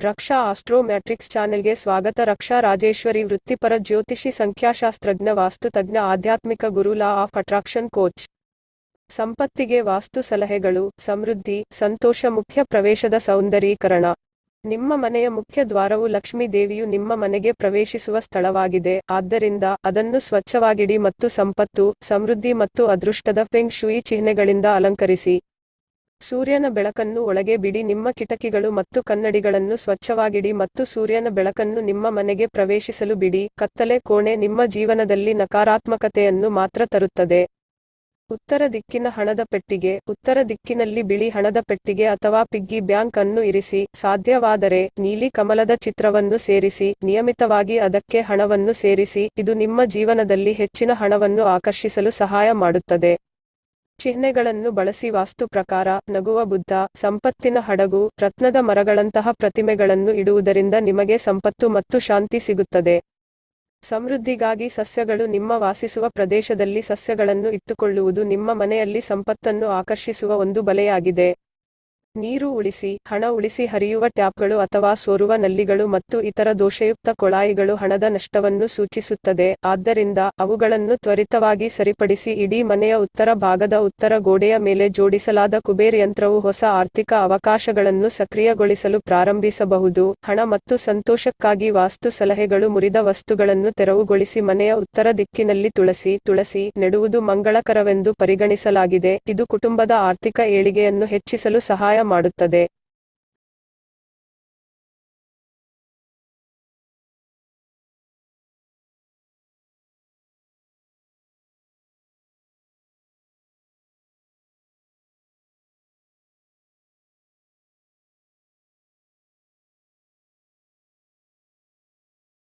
ರಕ್ಷಾ astro matrix ಚಾನೆಲ್ಗೆ ಸ್ವಾಗತ. ರಕ್ಷಾ ರಾಜೇಶ್ವರಿ ವೃತ್ತಿಪರ ಜ್ಯೋತಿಷಿ, ಸಂಖ್ಯಾಶಾಸ್ತ್ರಜ್ಞ ವಾಸ್ತುತಜ್ಞ ಆಧ್ಯಾತ್ಮಿಕ ಗುರು, ಲಾ ಆಫ್ ಅಟ್ರಾಕ್ಷನ್ ಕೋಚ್. ಸಂಪತ್ತಿಗೆ ವಾಸ್ತು ಸಲಹೆಗಳು, ಸಮೃದ್ಧಿ, ಸಂತೋಷ, ಮುಖ್ಯ ಪ್ರವೇಶದ ಸೌಂದರೀಕರಣ ನಿಮ್ಮ ಮನೆಯ ಮುಖ್ಯ ದ್ವಾರವು ಲಕ್ಷ್ಮೀ ದೇವಿಯು ನಿಮ್ಮ ಮನೆಗೆ ಪ್ರವೇಶಿಸುವ ಸ್ಥಳವಾಗಿದೆ. ಆದ್ದರಿಂದ ಅದನ್ನು ಸ್ವಚ್ಛವಾಗಿಡಿ ಮತ್ತು ಸಂಪತ್ತು, ಸಮೃದ್ಧಿ ಮತ್ತು ಅದೃಷ್ಟದ ಫೆಂಗ್ ಶೂಯಿ ಚಿಹ್ನೆಗಳಿಂದ ಅಲಂಕರಿಸಿ. ಸೂರ್ಯನ ಬೆಳಕನ್ನು ಒಳಗೆ ಬಿಡಿ, ನಿಮ್ಮ ಕಿಟಕಿಗಳು ಮತ್ತು ಕನ್ನಡಿಗಳನ್ನು ಸ್ವಚ್ಛವಾಗಿಡಿ ಮತ್ತು ಸೂರ್ಯನ ಬೆಳಕನ್ನು ನಿಮ್ಮ ಮನೆಗೆ ಪ್ರವೇಶಿಸಲು ಬಿಡಿ. ಕತ್ತಲೆ ಕೋಣೆ ನಿಮ್ಮ ಜೀವನದಲ್ಲಿ ನಕಾರಾತ್ಮಕತೆಯನ್ನು ಮಾತ್ರ ತರುತ್ತದೆ. ಉತ್ತರ ದಿಕ್ಕಿನ ಹಣದ ಪೆಟ್ಟಿಗೆ, ಉತ್ತರ ದಿಕ್ಕಿನಲ್ಲಿ ಬಿಳಿ ಹಣದ ಪೆಟ್ಟಿಗೆ ಅಥವಾ ಪಿಗ್ಗಿ ಬ್ಯಾಂಕ್ ಅನ್ನು ಇರಿಸಿ. ಸಾಧ್ಯವಾದರೆ ನೀಲಿ ಕಮಲದ ಚಿತ್ರವನ್ನು ಸೇರಿಸಿ, ನಿಯಮಿತವಾಗಿ ಅದಕ್ಕೆ ಹಣವನ್ನು ಸೇರಿಸಿ. ಇದು ನಿಮ್ಮ ಜೀವನದಲ್ಲಿ ಹೆಚ್ಚಿನ ಹಣವನ್ನು ಆಕರ್ಷಿಸಲು ಸಹಾಯ ಮಾಡುತ್ತದೆ. ಚಿಹ್ನೆಗಳನ್ನು ಬಳಸಿ ವಾಸ್ತು ಪ್ರಕಾರ, ನಗುವ ಬುದ್ಧ, ಸಂಪತ್ತಿನ ಹಡಗು, ರತ್ನದ ಮರಗಳಂತಹ ಪ್ರತಿಮೆಗಳನ್ನು ಇಡುವುದರಿಂದ ನಿಮಗೆ ಸಂಪತ್ತು ಮತ್ತು ಶಾಂತಿ ಸಿಗುತ್ತದೆ. ಸಮೃದ್ಧಿಗಾಗಿ ಸಸ್ಯಗಳು ನಿಮ್ಮ ವಾಸಿಸುವ ಪ್ರದೇಶದಲ್ಲಿ ಸಸ್ಯಗಳನ್ನು ಇಟ್ಟುಕೊಳ್ಳುವುದು ನಿಮ್ಮ ಮನೆಯಲ್ಲಿ ಸಂಪತ್ತನ್ನು ಆಕರ್ಷಿಸುವ ಒಂದು ಬಲೆಯಾಗಿದೆ. ನೀರು ಉಳಿಸಿ, ಹಣ ಉಳಿಸಿ ಹರಿಯುವ ಟ್ಯಾಪ್ಗಳು ಅಥವಾ ಸೋರುವ ನಲ್ಲಿಗಳು ಮತ್ತು ಇತರ ದೋಷಯುಕ್ತ ಕೊಳಾಯಿಗಳು ಹಣದ ನಷ್ಟವನ್ನು ಸೂಚಿಸುತ್ತದೆ. ಆದ್ದರಿಂದ ಅವುಗಳನ್ನು ತ್ವರಿತವಾಗಿ ಸರಿಪಡಿಸಿ ಇಡೀ ಮನೆಯ ಉತ್ತರ ಭಾಗದ ಉತ್ತರ ಗೋಡೆಯ ಮೇಲೆ ಜೋಡಿಸಲಾದ ಕುಬೇರ್ ಯಂತ್ರವು ಹೊಸ ಆರ್ಥಿಕ ಅವಕಾಶಗಳನ್ನು ಸಕ್ರಿಯಗೊಳಿಸಲು ಪ್ರಾರಂಭಿಸಬಹುದು. ಹಣ ಮತ್ತು ಸಂತೋಷಕ್ಕಾಗಿ ವಾಸ್ತು ಸಲಹೆಗಳು ಮುರಿದ ವಸ್ತುಗಳನ್ನು ತೆರವುಗೊಳಿಸಿ ಮನೆಯ ಉತ್ತರ ದಿಕ್ಕಿನಲ್ಲಿ ತುಳಸಿ ತುಳಸಿ ನೆಡುವುದು ಮಂಗಳಕರವೆಂದು ಪರಿಗಣಿಸಲಾಗಿದೆ. ಇದು ಕುಟುಂಬದ ಆರ್ಥಿಕ ಏಳಿಗೆಯನ್ನು ಹೆಚ್ಚಿಸಲು ಸಹಾಯ ಮಾಡುತ್ತದೆ.